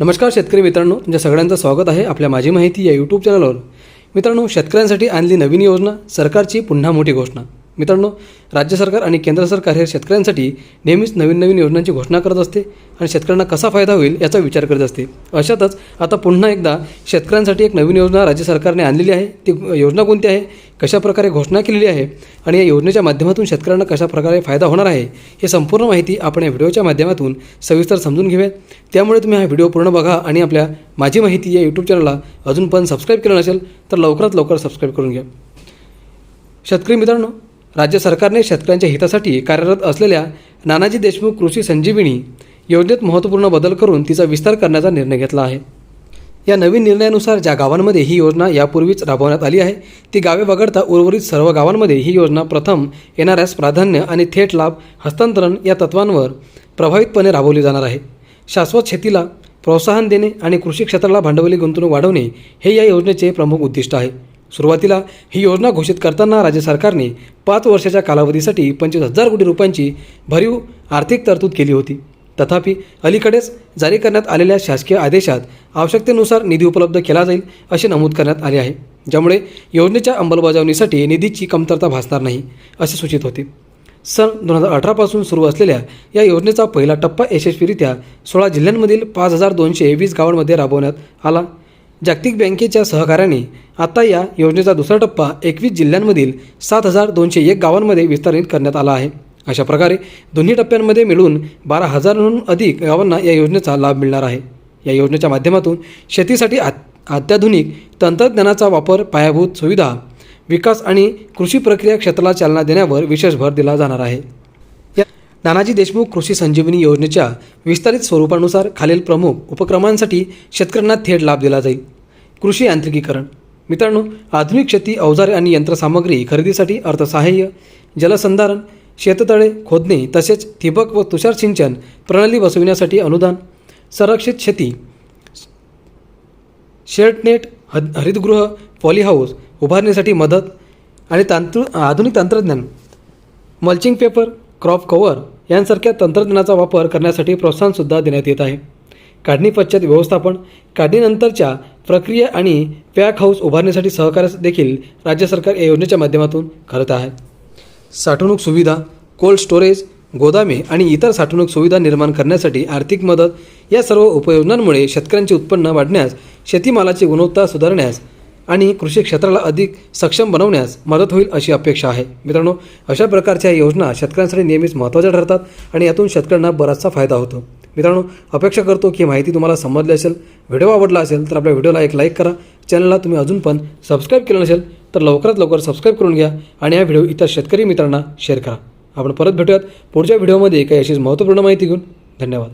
नमस्कार शेतकरी मित्रांनो तुमच्या सगळ्यांचं स्वागत आहे आपल्या माझी माहिती या यूट्यूब चॅनलवर मित्रांनो शेतकऱ्यांसाठी आणली नवीन योजना सरकारची पुन्हा मोठी घोषणा. मित्रांनो राज्य सरकार आणि केंद्र सरकार हे शेतकऱ्यांसाठी नेहमीच नवीन नवीन योजनांची घोषणा करत असते आणि शेतकऱ्यांना कसा फायदा होईल याचा विचार करत असते. अशातच आता पुन्हा एकदा शेतकऱ्यांसाठी एक नवीन योजना राज्य सरकारने आणलेली आहे. ती योजना कोणती आहे? कशाप्रकारे घोषणा केलेली आहे आणि या योजनेच्या माध्यमातून शेतकऱ्यांना कशाप्रकारे फायदा होणार आहे हे संपूर्ण माहिती आपण या व्हिडिओच्या माध्यमातून सविस्तर समजून घेऊयात. त्यामुळे तुम्ही हा व्हिडिओ पूर्ण बघा आणि आपल्या माझी माहिती या यूट्यूब चॅनलला अजून पण सबस्क्राईब केलं नसेल तर लवकरात लवकर सबस्क्राईब करून घ्या. शेतकरी मित्रांनो राज्य सरकारने शेतकऱ्यांच्या हितासाठी कार्यरत असलेल्या नानाजी देशमुख कृषी संजीविनी योजनेत महत्त्वपूर्ण बदल करून तिचा विस्तार करण्याचा निर्णय घेतला आहे. या नवीन निर्णयानुसार ज्या गावांमध्ये ही योजना यापूर्वीच राबवण्यात आली आहे ती गावे वगळता उर्वरित सर्व गावांमध्ये ही योजना प्रथम येणाऱ्यास प्राधान्य आणि थेट लाभ हस्तांतरण या तत्वांवर प्रभावितपणे राबवली जाणार आहे. शाश्वत शेतीला प्रोत्साहन देणे आणि कृषी क्षेत्राला भांडवली गुंतवणूक वाढवणे हे या योजनेचे प्रमुख उद्दिष्ट आहे. सुरुवातीला ही योजना घोषित करताना राज्य सरकारने पाच वर्षाच्या कालावधीसाठी पंचवीस हजार कोटी रुपयांची भरीव आर्थिक तरतूद केली होती. तथापि अलीकडेच जारी करण्यात आलेल्या शासकीय आदेशात आवश्यकतेनुसार निधी उपलब्ध केला जाईल असे नमूद करण्यात आले आहे ज्यामुळे योजनेच्या अंमलबजावणीसाठी निधीची कमतरता भासणार नाही असे सूचित होते. सन दोन हजार अठरापासून सुरू असलेल्या या योजनेचा पहिला टप्पा यशस्वीरित्या सोळा जिल्ह्यांमधील पाच हजार दोनशे वीस गावांमध्ये राबवण्यात आला. जागतिक बँकेच्या सहकार्याने आता या योजनेचा दुसरा टप्पा एकवीस जिल्ह्यांमधील सात हजार दोनशे एक गावांमध्ये विस्तारित करण्यात आला आहे. अशा प्रकारे दोन्ही टप्प्यांमध्ये मिळून बारा हजारहून अधिक गावांना या योजनेचा लाभ मिळणार आहे. या योजनेच्या माध्यमातून शेतीसाठी आ अत्याधुनिक तंत्रज्ञानाचा वापर पायाभूत सुविधा विकास आणि कृषी प्रक्रिया क्षेत्राला चालना देण्यावर विशेष भर दिला जाणार आहे. या नानाजी देशमुख कृषी संजीवनी योजनेच्या विस्तारित स्वरूपानुसार खालील प्रमुख उपक्रमांसाठी शेतकऱ्यांना थेट लाभ दिला जाईल. कृषी यांत्रिकीकरण. मित्रांनो आधुनिक शेती अवजारे आणि यंत्रसामग्री खरेदीसाठी अर्थसहाय्य जलसंधारण शेततळे खोदणे तसेच ठिबक व तुषार सिंचन प्रणाली बसविण्यासाठी अनुदान संरक्षित शेती शेडनेट हद हरितगृह पॉलीहाऊस उभारण्यासाठी मदत आणि तांत्र आधुनिक तंत्रज्ञान मल्चिंग पेपर क्रॉप कव्हर यांसारख्या तंत्रज्ञानाचा वापर करण्यासाठी प्रोत्साहनसुद्धा देण्यात येत आहे. काढणी पश्चात व्यवस्थापन काढणीनंतरच्या प्रक्रिया आणि पॅक हाऊस उभारण्यासाठी सहकार्य देखील राज्य सरकार या योजनेच्या माध्यमातून करत आहे. साठवणूक सुविधा कोल्ड स्टोरेज गोदामे आणि इतर साठवणूक सुविधा निर्माण करण्यासाठी आर्थिक मदत या सर्व उपयोजनांमुळे शेतकऱ्यांचे उत्पन्न वाढण्यास शेतीमालाची गुणवत्ता सुधारण्यास आणि कृषी क्षेत्राला अधिक सक्षम बनवण्यास मदत होईल अशी अपेक्षा आहे. मित्रांनो अशा प्रकारच्या योजना शेतकऱ्यांसाठी नेहमीच महत्त्वाच्या ठरतात आणि यातून शेतकऱ्यांना बराचसा फायदा होतो. मित्रांनो अपेक्षा करतो की माहिती तुम्हाला समजली असेल व्हिडिओ आवडला असेल तर आपल्या व्हिडिओला एक लाईक करा. चॅनलला तुम्ही अजून पण सबस्क्राईब केलं नसेल तर लवकरात लवकर सबस्क्राईब करून घ्या आणि हा व्हिडिओ इतर शेतकरी मित्रांना शेअर करा. आपण परत भेटूयात पुढच्या व्हिडिओमध्ये काही अशीच महत्त्वपूर्ण माहिती घेऊन. धन्यवाद.